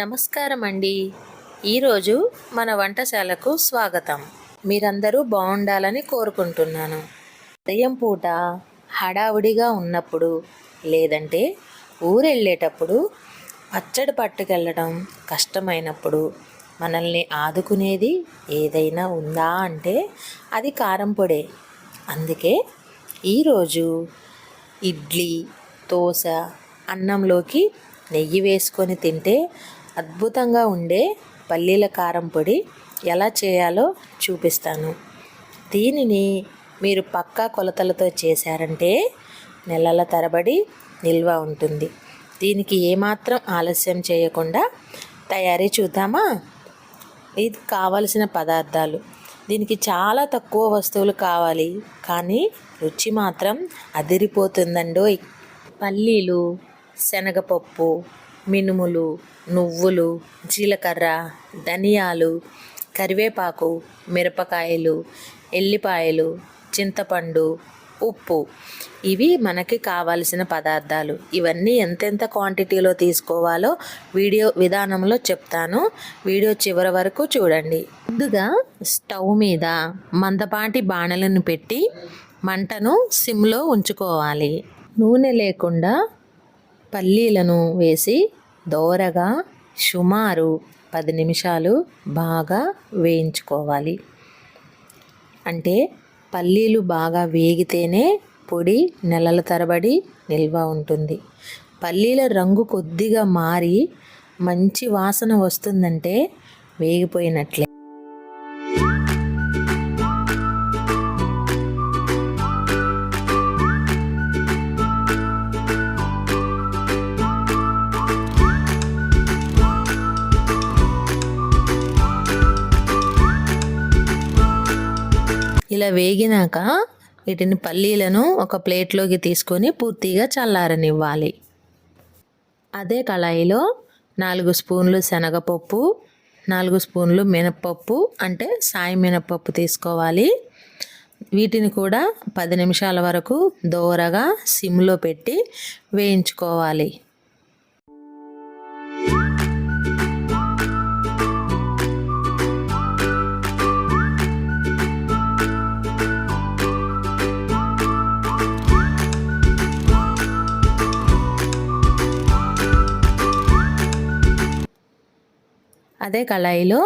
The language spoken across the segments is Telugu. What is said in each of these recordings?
నమస్కారం అండి ఈరోజు మన వంటశాలకు స్వాగతం. మీరందరూ బాగుండాలని కోరుకుంటున్నాను. ఉదయం పూట హడావుడిగా ఉన్నప్పుడు లేదంటే ఊరెళ్ళేటప్పుడు పచ్చడి పట్టుకెళ్ళడం కష్టమైనప్పుడు మనల్ని ఆదుకునేది ఏదైనా ఉందా అంటే అది కారం పొడే. అందుకే ఈరోజు ఇడ్లీ దోశ అన్నంలోకి నెయ్యి వేసుకొని తింటే అద్భుతంగా ఉండే పల్లీల కారం పొడి ఎలా చేయాలో చూపిస్తాను. దీనిని మీరు పక్కా కొలతలతో చేశారంటే నెలల తరబడి నిల్వ ఉంటుంది. దీనికి ఏమాత్రం ఆలస్యం చేయకుండా తయారీ చూద్దామా? ఇది కావలసిన పదార్థాలు. దీనికి చాలా తక్కువ వస్తువులు కావాలి కానీ రుచి మాత్రం అదిరిపోతుందండోయ్. పల్లీలు శనగపప్పు మినుములు నువ్వులు జీలకర్ర ధనియాలు కరివేపాకు మిరపకాయలు ఎల్లిపాయలు చింతపండు ఉప్పు. ఇవి మనకి కావాల్సిన పదార్థాలు. ఇవన్నీ ఎంతెంత క్వాంటిటీలో తీసుకోవాలో వీడియో విధానంలో చెప్తాను. వీడియో చివరి వరకు చూడండి. ముందుగా స్టవ్ మీద మందపాటి బాణలను పెట్టి మంటను సిమ్లో ఉంచుకోవాలి. నూనె లేకుండా పల్లీలను వేసి దోరగా సుమారు పది నిమిషాలు బాగా వేయించుకోవాలి. అంటే పల్లీలు బాగా వేగితేనే పొడి నెలల తరబడి నిల్వ ఉంటుంది. పల్లీల రంగు కొద్దిగా మారి మంచి వాసన వస్తుందంటే వేగిపోయినట్లే. ఇలా వేగినాక వీటిని పల్లీలను ఒక ప్లేట్లోకి తీసుకొని పూర్తిగా చల్లారనివ్వాలి. అదే కళాయిలో నాలుగు స్పూన్లు శనగపప్పు నాలుగు స్పూన్లు మినప్పప్పు అంటే సాయి మినప్పప్పు తీసుకోవాలి. వీటిని కూడా పది నిమిషాల వరకు దోరగా సిమ్లో పెట్టి వేయించుకోవాలి. అదే కళాయిలో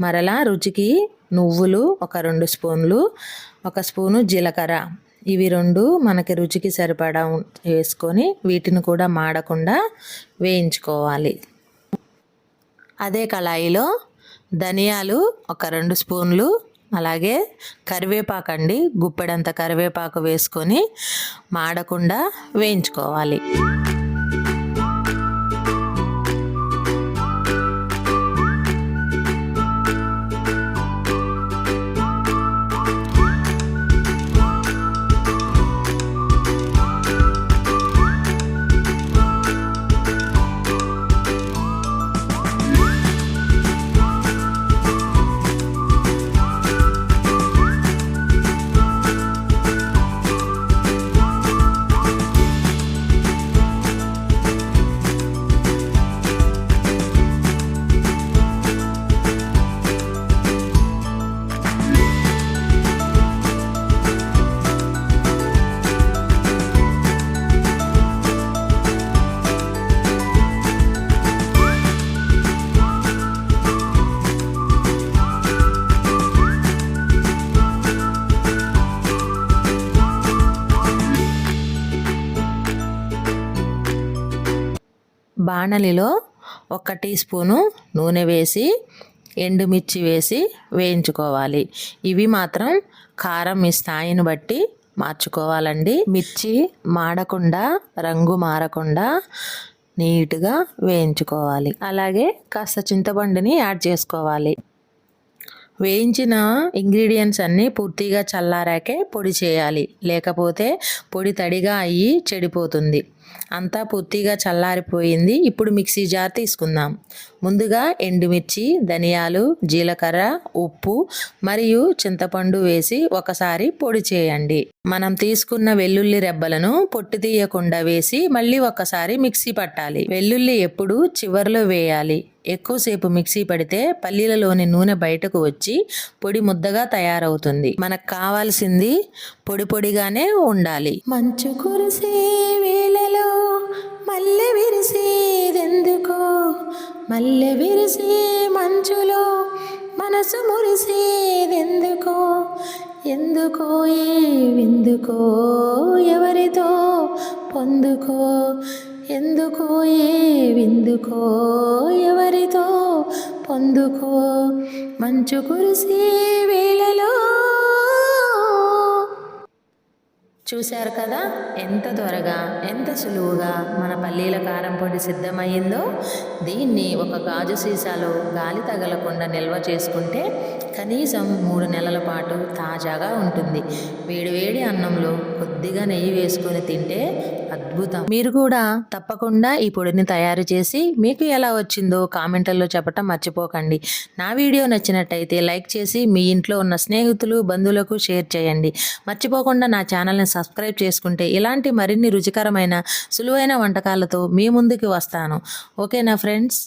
మరలా రుచికి నువ్వులు ఒక రెండు స్పూన్లు ఒక స్పూను జీలకర్ర. ఇవి రెండు మనకి రుచికి సరిపడా వేసుకొని వీటిని కూడా మాడకుండా వేయించుకోవాలి. అదే కళాయిలో ధనియాలు ఒక రెండు స్పూన్లు అలాగే కరివేపాకు అండి గుప్పెడంత కరివేపాకు వేసుకొని మాడకుండా వేయించుకోవాలి. బాణలిలో ఒక టీ స్పూను నూనె వేసి ఎండుమిర్చి వేసి వేయించుకోవాలి. ఇవి మాత్రం కారం మీ స్థాయిని బట్టి మార్చుకోవాలండి. మిర్చి మాడకుండా రంగు మారకుండా నీట్గా వేయించుకోవాలి. అలాగే కాస్త చింతపండుని యాడ్ చేసుకోవాలి. వేయించిన ఇంగ్రీడియంట్స్ అన్నీ పూర్తిగా చల్లారాకే పొడి చేయాలి. లేకపోతే పొడి తడిగా అయ్యి చెడిపోతుంది. అంతా పూర్తిగా చల్లారిపోయింది. ఇప్పుడు మిక్సీ జార్ తీసుకుందాం. ముందుగా ఎండుమిర్చి ధనియాలు జీలకర్ర ఉప్పు మరియు చింతపండు వేసి ఒకసారి పొడి చేయండి. మనం తీసుకున్న వెల్లుల్లి రెబ్బలను పొట్టు తీయకుండా వేసి మళ్ళీ ఒకసారి మిక్సీ పట్టాలి. వెల్లుల్లి ఎప్పుడు చివర్లో వేయాలి. ఎక్కువసేపు మిక్సీ పడితే పల్లీలలోని నూనె బయటకు వచ్చి పొడి ముద్దగా తయారవుతుంది. మనకు కావాల్సింది పొడి పొడిగానే ఉండాలి. మంచు కురిసే వేళలో మల్లె విరిసేదెందుకో? మల్లె విరిసే మంచులో మనసు మురిసేదెందుకో? ఎందుకో ఏ విందుకో ఎవరితో పొందుకో? ఎందుకో ఏ విందుకో ఎవరి పొందుకో. మంచు కురిసే వేళలో. చూశారు కదా ఎంత త్వరగా ఎంత సులువుగా మన పల్లీల కారం పొడి సిద్ధమయ్యిందో? దీన్ని ఒక గాజు సీసాలో గాలి తగలకుండా నిల్వ చేసుకుంటే కనీసం మూడు నెలల పాటు తాజాగా ఉంటుంది. వేడివేడి అన్నంలో కొద్దిగా నెయ్యి వేసుకొని తింటే అద్భుతం. మీరు కూడా తప్పకుండా ఈ పొడిని తయారు చేసి మీకు ఎలా వచ్చిందో కామెంట్లలో చెప్పటం మర్చిపోకండి. నా వీడియో నచ్చినట్టయితే లైక్ చేసి మీ ఇంట్లో ఉన్న స్నేహితులు బంధువులకు షేర్ చేయండి. మర్చిపోకుండా నా ఛానల్ని సబ్స్క్రైబ్ చేసుకుంటే ఇలాంటి మరిన్ని రుచికరమైన సులువైన వంటకాలతో మీ ముందుకు వస్తాను. ఓకేనా ఫ్రెండ్స్?